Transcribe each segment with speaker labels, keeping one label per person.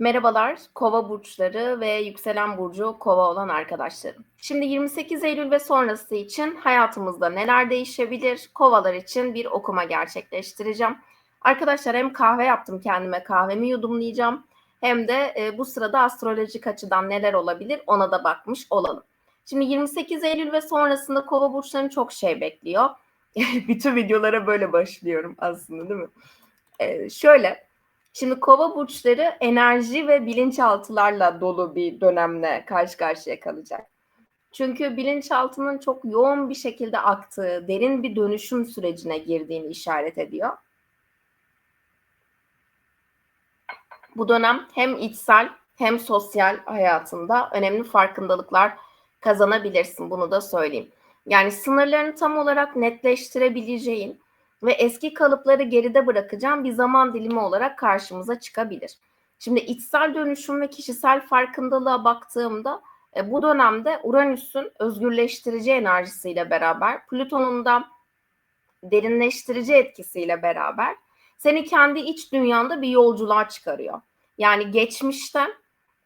Speaker 1: Merhabalar, Kova burçları ve yükselen burcu Kova olan arkadaşlarım. Şimdi 28 Eylül ve sonrası için hayatımızda neler değişebilir? Kovalar için bir okuma gerçekleştireceğim. Arkadaşlar hem kahve yaptım kendime, kahvemi yudumlayacağım. Hem de e, bu sırada astrolojik açıdan neler olabilir ona da bakmış olalım. Şimdi 28 Eylül ve sonrasında Kova burçlarını çok şey bekliyor. Bütün videolara böyle başlıyorum aslında değil mi? Ee, şöyle Şimdi kova burçları enerji ve bilinçaltılarla dolu bir dönemle karşı karşıya kalacak. Çünkü bilinçaltının çok yoğun bir şekilde aktığı, derin bir dönüşüm sürecine girdiğini işaret ediyor. Bu dönem hem içsel hem sosyal hayatında önemli farkındalıklar kazanabilirsin. Bunu da söyleyeyim. Yani sınırlarını tam olarak netleştirebileceğin, ve eski kalıpları geride bırakacağım bir zaman dilimi olarak karşımıza çıkabilir. Şimdi içsel dönüşüm ve kişisel farkındalığa baktığımda e, bu dönemde Uranüs'ün özgürleştirici enerjisiyle beraber Plüton'un da derinleştirici etkisiyle beraber seni kendi iç dünyanda bir yolculuğa çıkarıyor. Yani geçmişten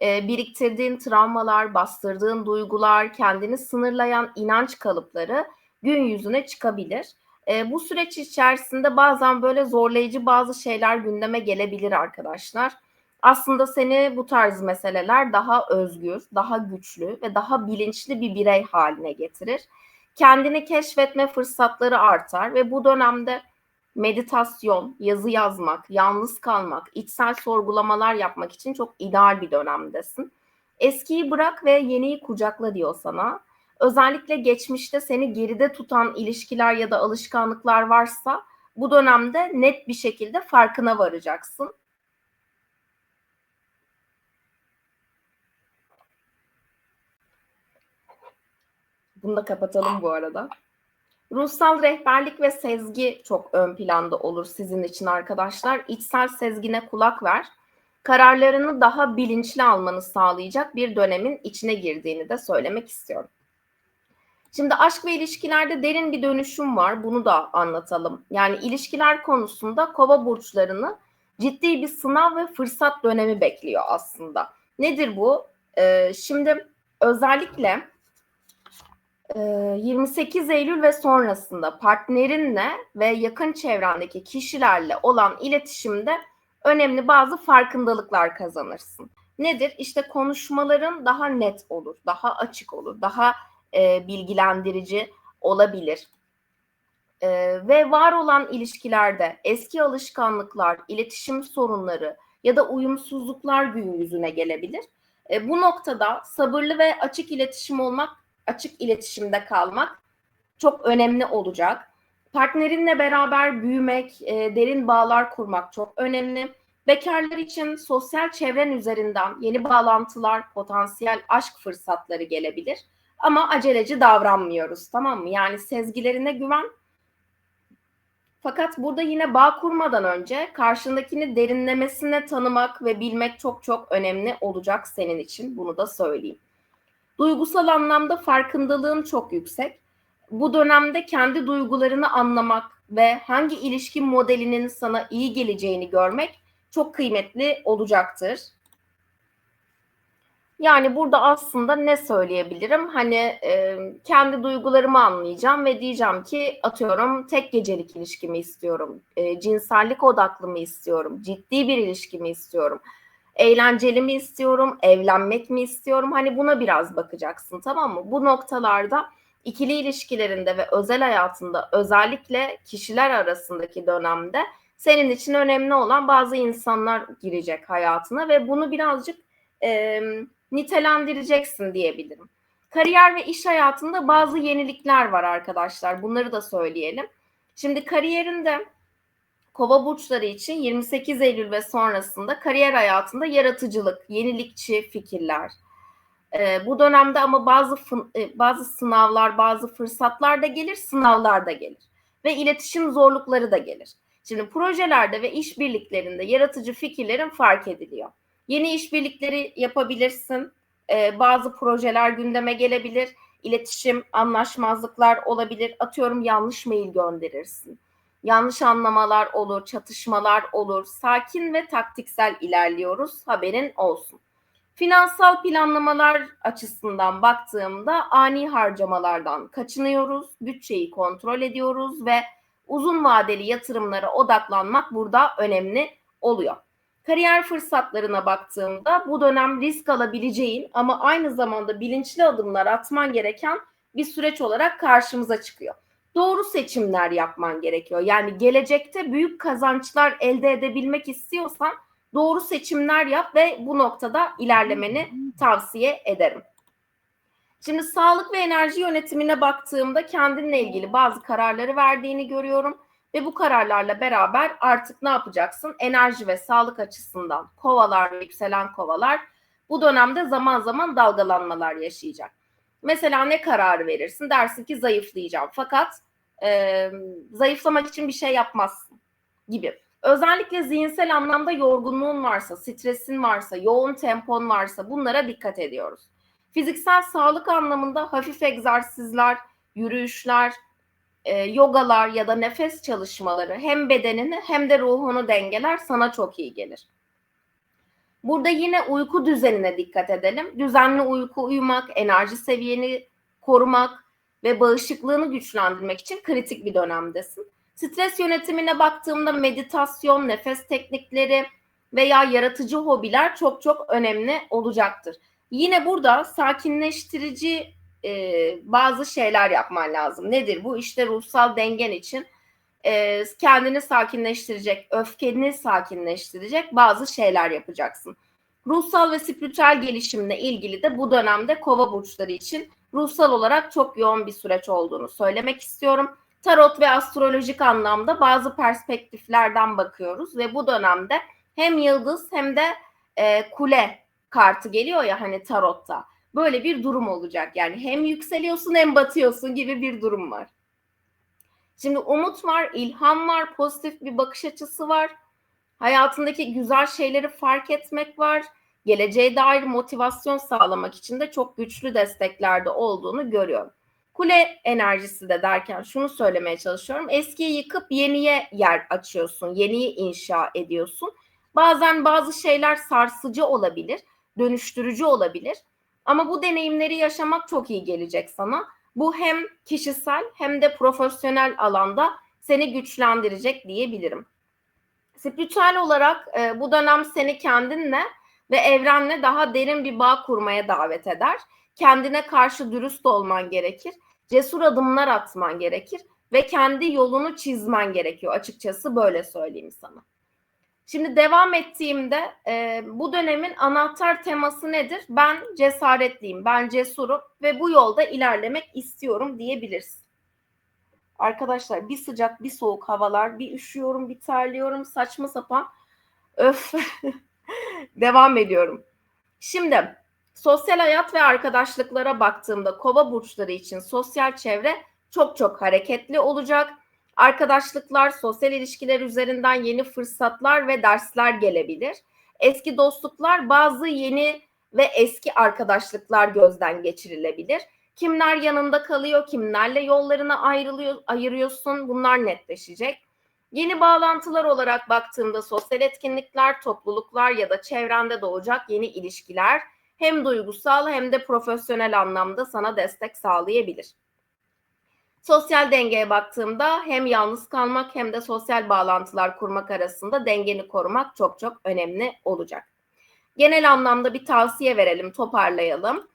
Speaker 1: e, biriktirdiğin travmalar, bastırdığın duygular, kendini sınırlayan inanç kalıpları gün yüzüne çıkabilir e, bu süreç içerisinde bazen böyle zorlayıcı bazı şeyler gündeme gelebilir arkadaşlar. Aslında seni bu tarz meseleler daha özgür, daha güçlü ve daha bilinçli bir birey haline getirir. Kendini keşfetme fırsatları artar ve bu dönemde meditasyon, yazı yazmak, yalnız kalmak, içsel sorgulamalar yapmak için çok ideal bir dönemdesin. Eskiyi bırak ve yeniyi kucakla diyor sana özellikle geçmişte seni geride tutan ilişkiler ya da alışkanlıklar varsa bu dönemde net bir şekilde farkına varacaksın. Bunu da kapatalım bu arada. Ruhsal rehberlik ve sezgi çok ön planda olur sizin için arkadaşlar. İçsel sezgine kulak ver. Kararlarını daha bilinçli almanı sağlayacak bir dönemin içine girdiğini de söylemek istiyorum. Şimdi aşk ve ilişkilerde derin bir dönüşüm var. Bunu da anlatalım. Yani ilişkiler konusunda kova burçlarını ciddi bir sınav ve fırsat dönemi bekliyor aslında. Nedir bu? Ee, şimdi özellikle e, 28 Eylül ve sonrasında partnerinle ve yakın çevrendeki kişilerle olan iletişimde önemli bazı farkındalıklar kazanırsın. Nedir? İşte konuşmaların daha net olur, daha açık olur, daha e, bilgilendirici olabilir. E, ve var olan ilişkilerde eski alışkanlıklar, iletişim sorunları ya da uyumsuzluklar gün yüzüne gelebilir. E, bu noktada sabırlı ve açık iletişim olmak, açık iletişimde kalmak çok önemli olacak. Partnerinle beraber büyümek, e, derin bağlar kurmak çok önemli. Bekarlar için sosyal çevren üzerinden yeni bağlantılar, potansiyel aşk fırsatları gelebilir. Ama aceleci davranmıyoruz tamam mı? Yani sezgilerine güven. Fakat burada yine bağ kurmadan önce karşındakini derinlemesine tanımak ve bilmek çok çok önemli olacak senin için. Bunu da söyleyeyim. Duygusal anlamda farkındalığın çok yüksek. Bu dönemde kendi duygularını anlamak ve hangi ilişki modelinin sana iyi geleceğini görmek çok kıymetli olacaktır. Yani burada aslında ne söyleyebilirim? Hani e, kendi duygularımı anlayacağım ve diyeceğim ki atıyorum tek gecelik ilişkimi istiyorum. E, cinsellik odaklı mı istiyorum? Ciddi bir ilişkimi istiyorum? Eğlenceli mi istiyorum? Evlenmek mi istiyorum? Hani buna biraz bakacaksın tamam mı? Bu noktalarda ikili ilişkilerinde ve özel hayatında özellikle kişiler arasındaki dönemde senin için önemli olan bazı insanlar girecek hayatına ve bunu birazcık nitelendireceksin diyebilirim. Kariyer ve iş hayatında bazı yenilikler var arkadaşlar. Bunları da söyleyelim. Şimdi kariyerinde Kova burçları için 28 Eylül ve sonrasında kariyer hayatında yaratıcılık, yenilikçi fikirler. Ee, bu dönemde ama bazı e, bazı sınavlar, bazı fırsatlar da gelir, sınavlar da gelir ve iletişim zorlukları da gelir. Şimdi projelerde ve işbirliklerinde yaratıcı fikirlerin fark ediliyor. Yeni işbirlikleri yapabilirsin. Ee, bazı projeler gündeme gelebilir. İletişim, anlaşmazlıklar olabilir. Atıyorum yanlış mail gönderirsin. Yanlış anlamalar olur, çatışmalar olur. Sakin ve taktiksel ilerliyoruz. Haberin olsun. Finansal planlamalar açısından baktığımda ani harcamalardan kaçınıyoruz, bütçeyi kontrol ediyoruz ve uzun vadeli yatırımlara odaklanmak burada önemli oluyor. Kariyer fırsatlarına baktığımda bu dönem risk alabileceğin ama aynı zamanda bilinçli adımlar atman gereken bir süreç olarak karşımıza çıkıyor. Doğru seçimler yapman gerekiyor. Yani gelecekte büyük kazançlar elde edebilmek istiyorsan doğru seçimler yap ve bu noktada ilerlemeni tavsiye ederim. Şimdi sağlık ve enerji yönetimine baktığımda kendinle ilgili bazı kararları verdiğini görüyorum ve bu kararlarla beraber artık ne yapacaksın? Enerji ve sağlık açısından kovalar yükselen kovalar bu dönemde zaman zaman dalgalanmalar yaşayacak. Mesela ne kararı verirsin? Dersin ki zayıflayacağım. Fakat e, zayıflamak için bir şey yapmazsın gibi. Özellikle zihinsel anlamda yorgunluğun varsa, stresin varsa, yoğun tempon varsa bunlara dikkat ediyoruz. Fiziksel sağlık anlamında hafif egzersizler, yürüyüşler, e, yogalar ya da nefes çalışmaları hem bedenini hem de ruhunu dengeler sana çok iyi gelir. Burada yine uyku düzenine dikkat edelim. Düzenli uyku uyumak, enerji seviyeni korumak ve bağışıklığını güçlendirmek için kritik bir dönemdesin. Stres yönetimine baktığımda meditasyon, nefes teknikleri veya yaratıcı hobiler çok çok önemli olacaktır. Yine burada sakinleştirici e, bazı şeyler yapman lazım. Nedir bu? İşte ruhsal dengen için e, kendini sakinleştirecek, öfkeni sakinleştirecek bazı şeyler yapacaksın. Ruhsal ve spiritüel gelişimle ilgili de bu dönemde kova burçları için ruhsal olarak çok yoğun bir süreç olduğunu söylemek istiyorum. Tarot ve astrolojik anlamda bazı perspektiflerden bakıyoruz ve bu dönemde hem yıldız hem de e, kule kartı geliyor ya hani tarotta. Böyle bir durum olacak. Yani hem yükseliyorsun hem batıyorsun gibi bir durum var. Şimdi umut var, ilham var, pozitif bir bakış açısı var. Hayatındaki güzel şeyleri fark etmek var. Geleceğe dair motivasyon sağlamak için de çok güçlü desteklerde olduğunu görüyorum. Kule enerjisi de derken şunu söylemeye çalışıyorum. Eskiyi yıkıp yeniye yer açıyorsun, yeniyi inşa ediyorsun. Bazen bazı şeyler sarsıcı olabilir, dönüştürücü olabilir. Ama bu deneyimleri yaşamak çok iyi gelecek sana. Bu hem kişisel hem de profesyonel alanda seni güçlendirecek diyebilirim. Spiritüel olarak e, bu dönem seni kendinle ve evrenle daha derin bir bağ kurmaya davet eder. Kendine karşı dürüst olman gerekir. Cesur adımlar atman gerekir ve kendi yolunu çizmen gerekiyor. Açıkçası böyle söyleyeyim sana. Şimdi devam ettiğimde e, bu dönemin anahtar teması nedir? Ben cesaretliyim, ben cesurum ve bu yolda ilerlemek istiyorum diyebilirsin. Arkadaşlar bir sıcak bir soğuk havalar, bir üşüyorum, bir terliyorum, saçma sapan. Öf. devam ediyorum. Şimdi sosyal hayat ve arkadaşlıklara baktığımda kova burçları için sosyal çevre çok çok hareketli olacak Arkadaşlıklar, sosyal ilişkiler üzerinden yeni fırsatlar ve dersler gelebilir. Eski dostluklar bazı yeni ve eski arkadaşlıklar gözden geçirilebilir. Kimler yanında kalıyor, kimlerle yollarını ayrılıyor, ayırıyorsun bunlar netleşecek. Yeni bağlantılar olarak baktığımda sosyal etkinlikler, topluluklar ya da çevrende doğacak yeni ilişkiler hem duygusal hem de profesyonel anlamda sana destek sağlayabilir. Sosyal dengeye baktığımda hem yalnız kalmak hem de sosyal bağlantılar kurmak arasında dengeni korumak çok çok önemli olacak. Genel anlamda bir tavsiye verelim, toparlayalım.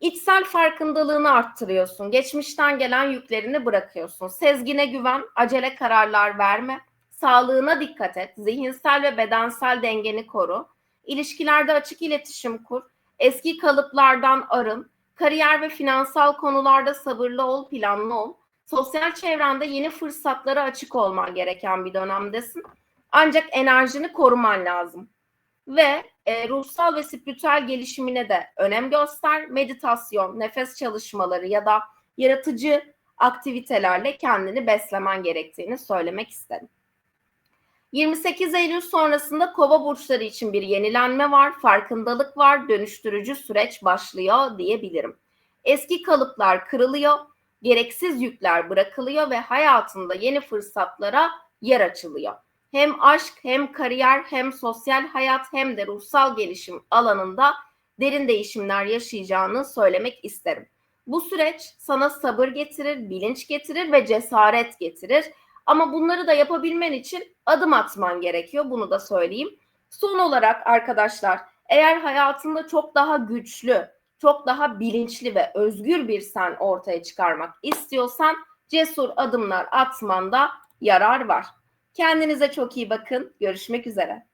Speaker 1: İçsel farkındalığını arttırıyorsun. Geçmişten gelen yüklerini bırakıyorsun. Sezgine güven, acele kararlar verme. Sağlığına dikkat et. Zihinsel ve bedensel dengeni koru. İlişkilerde açık iletişim kur. Eski kalıplardan arın. Kariyer ve finansal konularda sabırlı ol, planlı ol. Sosyal çevrende yeni fırsatlara açık olman gereken bir dönemdesin. Ancak enerjini koruman lazım. Ve e, ruhsal ve spiritüel gelişimine de önem göster. Meditasyon, nefes çalışmaları ya da yaratıcı aktivitelerle kendini beslemen gerektiğini söylemek istedim. 28 Eylül sonrasında kova burçları için bir yenilenme var, farkındalık var, dönüştürücü süreç başlıyor diyebilirim. Eski kalıplar kırılıyor, gereksiz yükler bırakılıyor ve hayatında yeni fırsatlara yer açılıyor. Hem aşk, hem kariyer, hem sosyal hayat, hem de ruhsal gelişim alanında derin değişimler yaşayacağını söylemek isterim. Bu süreç sana sabır getirir, bilinç getirir ve cesaret getirir. Ama bunları da yapabilmen için adım atman gerekiyor. Bunu da söyleyeyim. Son olarak arkadaşlar, eğer hayatında çok daha güçlü, çok daha bilinçli ve özgür bir sen ortaya çıkarmak istiyorsan cesur adımlar atmanda yarar var. Kendinize çok iyi bakın. Görüşmek üzere.